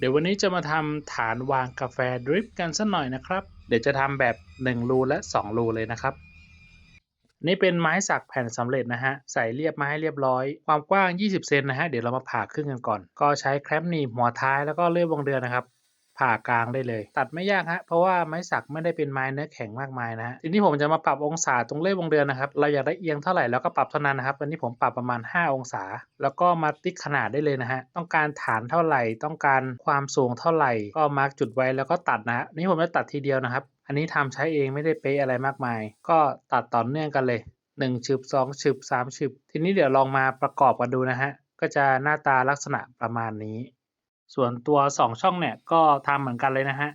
เดี๋ยววันนี้จะมาทำฐานวางกาแฟดริปกันสักหน่อยนะครับ เดี๋ยวจะทำแบบ 1 รูและ 2 รูเลยนะครับ นี่เป็นไม้สักแผ่นสำเร็จนะฮะ ใส่เรียบมาให้เรียบร้อย ความกว้าง 20 เซนนะฮะ เดี๋ยวเรามาผ่าครึ่งกันก่อน ก็ใช้แคลปหนีบหัวท้ายแล้วก็เลื่อยวงเดือนนะครับ ผ่ากลางได้เลย ตัดไม่ยากฮะเพราะว่าไม้สักไม่ได้เป็นไม้เนื้อแข็งมากมายนะฮะทีนี้ผมจะมาปรับองศาตรงเล่วงเดือนนะครับเราอยากได้เอียงเท่าไหร่แล้วก็ปรับเท่านั้นนะครับวันนี้ผมปรับประมาณ 5 องศา แล้วก็มาติ๊กขนาดได้เลยนะฮะต้องการฐานเท่าไหร่ ต้องการความสูงเท่าไหร่ ก็มาร์กจุดไว้แล้วก็ตัดนะฮะนี่ผมจะตัดทีเดียวนะครับ อันนี้ทำใช้เองไม่ได้เป๊ะอะไรมากมาย ก็ตัดต่อเนื่องกันเลย1ฉึบ2ฉึบ3ฉึบทีนี้เดี๋ยวลองมาประกอบกันดูนะฮะก็จะหน้าตาลักษณะประมาณนี้ ส่วนตัว 2 ช่องเนี่ยก็ทำเหมือนกันเลยนะฮะ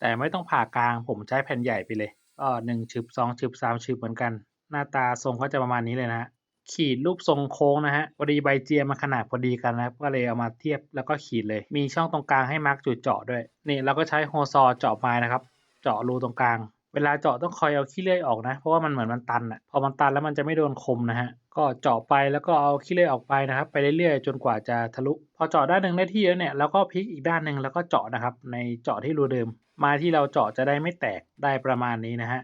แต่ไม่ต้องผ่ากลางผมใช้แผ่นใหญ่ไปเลยก็1ฉึบสองฉึบสามฉึบเหมือนกัน หน้าตาทรงก็จะประมาณนี้เลยนะฮะขีดรูปทรงโค้งนะฮะพอดีใบเจียมาขนาดพอดีกันนะครับก็เลยเอามาเทียบแล้วก็ขีดเลย มีช่องตรงกลางให้มาร์กจุดเจาะด้วย นี่เราก็ใช้โฮซอเจาะไม้นะครับ เจาะรูตรงกลาง เวลาเจาะต้องคอยเอาขี้เลื่อยออกนะ เพราะว่ามันเหมือนมันตันอะพอมันตันแล้วมันจะไม่โดนคมนะฮะก็เจาะไปแล้วก็เอาขี้เลื่อยออกไปนะครับ ไปเรื่อยๆจนกว่าจะทะลุพอเจาะด้านหนึ่งได้ที่แล้วเนี่ยเราก็พลิกอีกด้านหนึ่งแล้วก็เจาะนะครับ ในเจาะที่รูเดิมม้ที่เราเจาะจะได้ไม่แตกได้ประมาณนี้นะฮะ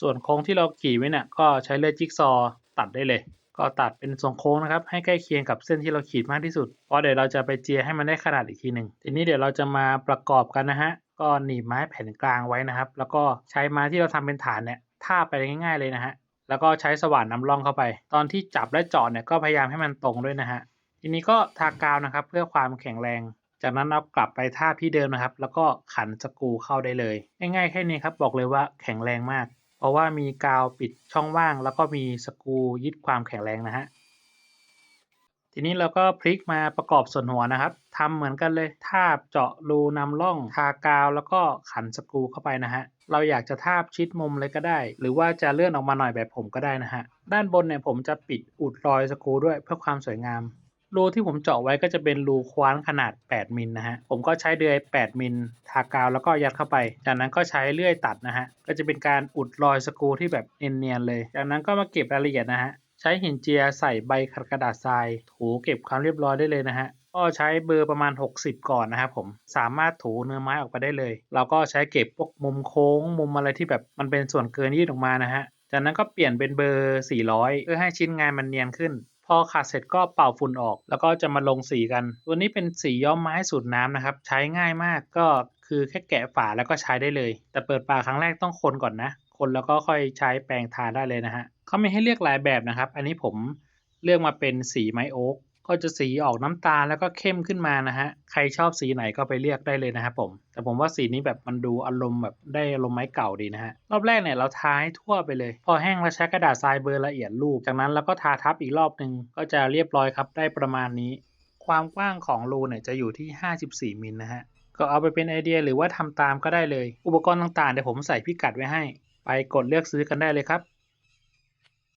ส่วนโค้งที่เราขีดไว้เนี่ยก็ใช้เลื่อยจิ๊กซอตัดได้เลย ก็ตัดเป็นทรงโค้งนะครับ ให้ใกล้เคียงกับเส้นที่เราขีดมากที่สุดเพราะเดี๋ยวเราจะไปเจียให้มันได้ขนาดอีกทีหนึ่งทีนี้เดี๋ยวเราจะมาประกอบกันนะฮะ ก็หนีบไม้แผ่นกลางไว้นะครับ แล้วก็ใช้ไม้ที่เราทำเป็นฐานเนี่ยท่าไปง่ายๆเลยนะฮะแล้วก็ใช้สว่านนำร่องเข้าไป ตอนที่จับและเจาะเนี่ยก็พยายามให้มันตรงด้วยนะฮะทีนี้ก็ทากาวนะครับเพื่อความแข็งแรง จากนั้นเอากลับไปท่าพี่เดิมนะครับ แล้วก็ขันสกูเข้าได้เลย ง่ายๆแค่นี้ครับบอกเลยว่าแข็งแรงมาก เพราะว่ามีกาวปิดช่องว่าง แล้วก็มีสกูยึดความแข็งแรงนะฮะ ทีนี้เราก็พลิกมาประกอบส่วนหัวนะครับทำเหมือนกันเลยทาบเจาะรูนำร่องทากาว แล้วก็ขันสกรูเข้าไปนะฮะเราอยากจะทาบชิดมุมเลยก็ได้ หรือว่าจะเลื่อนออกมาหน่อยแบบผมก็ได้นะฮะด้านบนเนี่ยผมจะปิดอุดรอยสกรูด้วยเพื่อความสวยงามรูที่ผมเจาะไว้ก็จะเป็นรูคว้านขนาด 8 มิลนะฮะ ผมก็ใช้เดือย 8 มิลทากาวแล้วก็ยัดเข้าไป จากนั้นก็ใช้เลื่อยตัดนะฮะ ก็จะเป็นการอุดรอยสกรูที่แบบเนียนๆเลย จากนั้นก็มาเก็บรายละเอียดนะฮะ ใช้หินเจียใส่ใบขัดกระดาษทราย ถูเก็บความเรียบร้อยได้เลยนะฮะก็ใช้เบอร์ประมาณ 60 ก่อนนะครับผมสามารถถูเนื้อไม้ออกไปได้เลยเราก็ใช้เก็บพวกมุมโค้งมุมอะไรที่แบบมันเป็นส่วนเกินยืดออกมานะฮะจากนั้นก็เปลี่ยนเป็นเบอร์ 400 เพื่อให้ชิ้นงานมันเนียนขึ้น พอขัดเสร็จก็เป่าฝุ่นออก แล้วก็จะมาลงสีกัน ตัวนี้เป็นสีย้อมไม้สูตรน้ำนะครับ ใช้ง่ายมากก็คือแค่แกะฝาแล้วก็ใช้ได้เลย แต่เปิดปากครั้งแรกต้องคนก่อนนะ คนแล้วก็ค่อยใช้แปรงทาได้เลยนะฮะเขาไมีให้เลือกหลายแบบนะครับ อันนี้ผมเลือกมาเป็นสีไม้โอ๊กก็จะสีออกน้ำตาลแล้วก็เข้มขึ้นมานะฮะ ใครชอบสีไหนก็ไปเลือกได้เลยนะครับผม แต่ผมว่าสีนี้แบบมันดูอารมณ์แบบได้อารมณ์ไม้เก่าดีนะฮะ รอบแรกเนี่ยเราทาให้ทั่วไปเลย พอแห้งแล้วใช้กระดาษทรายเบอร์ละเอียดรูป จากนั้นเราก็ทาทับอีกรอบหนึ่งก็จะเรียบร้อยครับได้ประมาณนี้ ความกว้างของรูเนี่ยจะอยู่ที่ 54มิลนะฮะ ก็เอาไปเป็นไอเดียหรือว่าทำตามก็ได้เลย อุปกรณ์ต่างๆเดี๋ยวผมใส่พิกัดไว้ให้ ไปกดเลือกซื้อกันได้เลยครับ